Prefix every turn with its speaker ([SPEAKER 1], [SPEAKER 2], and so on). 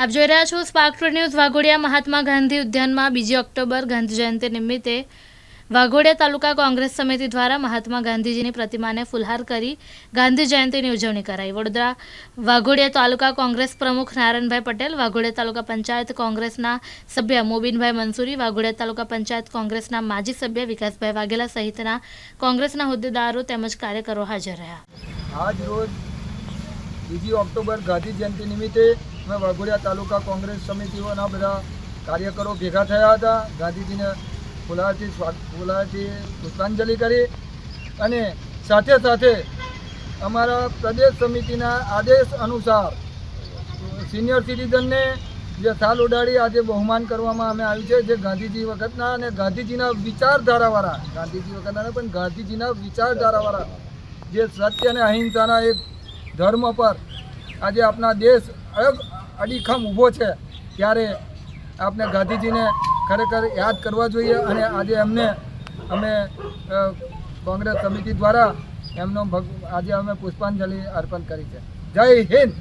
[SPEAKER 1] આપ જોઈ રહ્યા છો સ્પાર્ક ન્યૂઝ વાઘોડિયા મહાત્મા ગાંધી ઉદ્યાનમાં બીજી ઓક્ટોબર ગાંધી જયંતિ નિમિત્તે વાઘોડિયા તાલુકા કોંગ્રેસ સમિતિ દ્વારા મહાત્મા ગાંધીજીની પ્રતિમાને ફુલહાર કરી ગાંધી જયંતિની ઉજવણી કરાઈ. વડોદરા વાઘોડિયા તાલુકા કોંગ્રેસ પ્રમુખ નારાયણભાઈ પટેલ, વાઘોડિયા તાલુકા પંચાયત કોંગ્રેસના સભ્ય મોબીનભાઈ મંસૂરી, વાઘોડિયા તાલુકા પંચાયત કોંગ્રેસના માજી સભ્ય વિકાસભાઈ વાઘેલા સહિતના કોંગ્રેસના હોદ્દેદારો તેમજ કાર્યકરો હાજર રહ્યા.
[SPEAKER 2] આજ રોજ બીજી ઓક્ટોબર ગાંધી જયંતિ નિમિત્તે અમે વાઘોડિયા તાલુકા કોંગ્રેસ સમિતિઓના બધા કાર્યકરો ભેગા થયા હતા. ગાંધીજીને ફુલાથી ફુલાથી પુષ્પાંજલિ કરી અને સાથે સાથે અમારા પ્રદેશ સમિતિના આદેશ અનુસાર સિનિયર સિટીઝનને જે થાલ ઉડાડી આજે બહુમાન કરવામાં અમે આવ્યું છે, જે ગાંધીજી વખતના અને ગાંધીજીના વિચારધારાવાળા, ગાંધીજી વખતના પણ ગાંધીજીના વિચારધારાવાળા જે સત્ય અને અહિંસાના એક ધર્મ પર આજે આપણા દેશ અડગ અડીખમ ઊભો છે, ત્યારે આપણે ગાંધીજીને ખરેખર યાદ કરવા જોઈએ અને આજે એમને અમે કોંગ્રેસ સમિતિ દ્વારા એમનો આજે અમે પુષ્પાંજલિ અર્પણ કરી છે. જય હિન્દ!